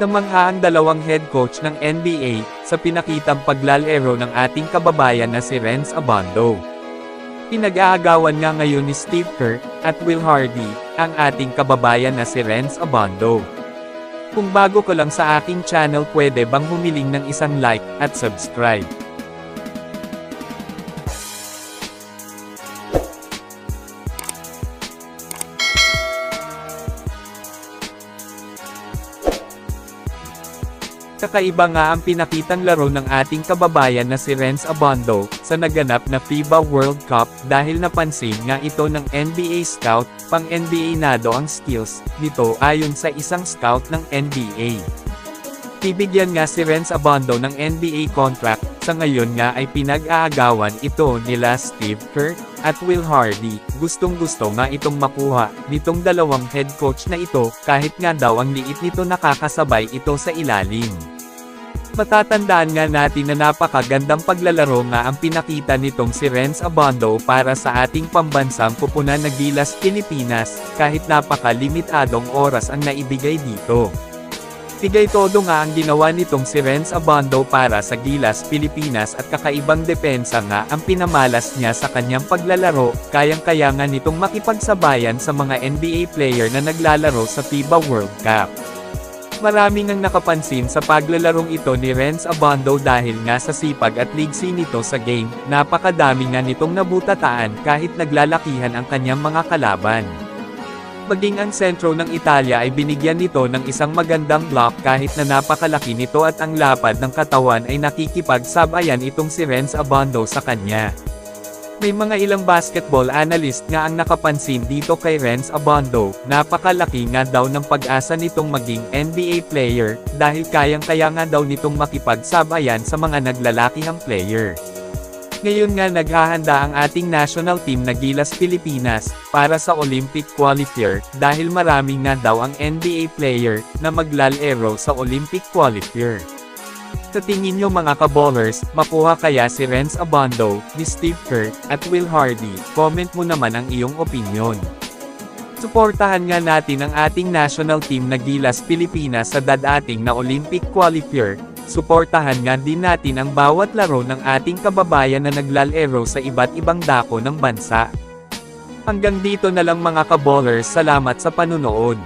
Namangha ang dalawang head coach ng NBA sa pinakitang paglalaro ng ating kababayan na si Renz Abando. Pinag-aagawan nga ngayon ni Steve Kerr at Will Hardy ang ating kababayan na si Renz Abando. Kung bago ko lang sa aking channel pwede bang humiling ng isang like at subscribe. Kakaiba nga ang pinakitang laro ng ating kababayan na si Renz Abondo sa naganap na FIBA World Cup dahil napansin nga ito ng NBA scout, pang NBA nado ang skills nito ayon sa isang scout ng NBA. Bibigyan nga si Renz Abondo ng NBA contract, sa ngayon nga ay pinag-aagawan ito nila Steve Kerr at Will Hardy. Gustong gusto nga itong makuha nitong dalawang head coach na ito kahit nga daw ang liit nito nakakasabay ito sa ilalim. Matatandaan nga natin na napakagandang paglalaro nga ang pinakita nitong si Renz Abondo para sa ating pambansang pupunan na Gilas Pilipinas, kahit napakalimitadong oras ang naibigay dito. Tigay todo nga ang ginawa nitong si Renz Abondo para sa Gilas Pilipinas at kakaibang depensa nga ang pinamalas niya sa kanyang paglalaro, kayang-kaya nga nitong makipagsabayan sa mga NBA player na naglalaro sa FIBA World Cup. Maraming ang nakapansin sa paglalarong ito ni Renz Abondo dahil nga sa sipag at ligsi nito sa game, napakadami nga nitong nabutataan kahit naglalakihan ang kanyang mga kalaban. Maging ang sentro ng Italia ay binigyan nito ng isang magandang block kahit na napakalaki nito at ang lapad ng katawan ay nakikipagsabayan itong si Renz Abondo sa kanya. May mga ilang basketball analyst nga ang nakapansin dito kay Renz Abondo, napakalaki nga daw ng pag-asa nitong maging NBA player, dahil kayang-kaya nga daw nitong makipagsabayan sa mga naglalakihang player. Ngayon nga naghahanda ang ating national team na Gilas Pilipinas, para sa Olympic qualifier, dahil marami nga daw ang NBA player, na maglalaro sa Olympic qualifier. Sa tingin nyo mga kaballers, makuha kaya si Renz Abondo, ni Steve Kerr, at Will Hardy? Comment mo naman ang iyong opinion. Suportahan nga natin ang ating national team na Gilas Pilipinas sa dadating na Olympic qualifier. Suportahan nga din natin ang bawat laro ng ating kababayan na naglalaro sa iba't ibang dako ng bansa. Hanggang dito na lang mga kaballers, salamat sa panunood.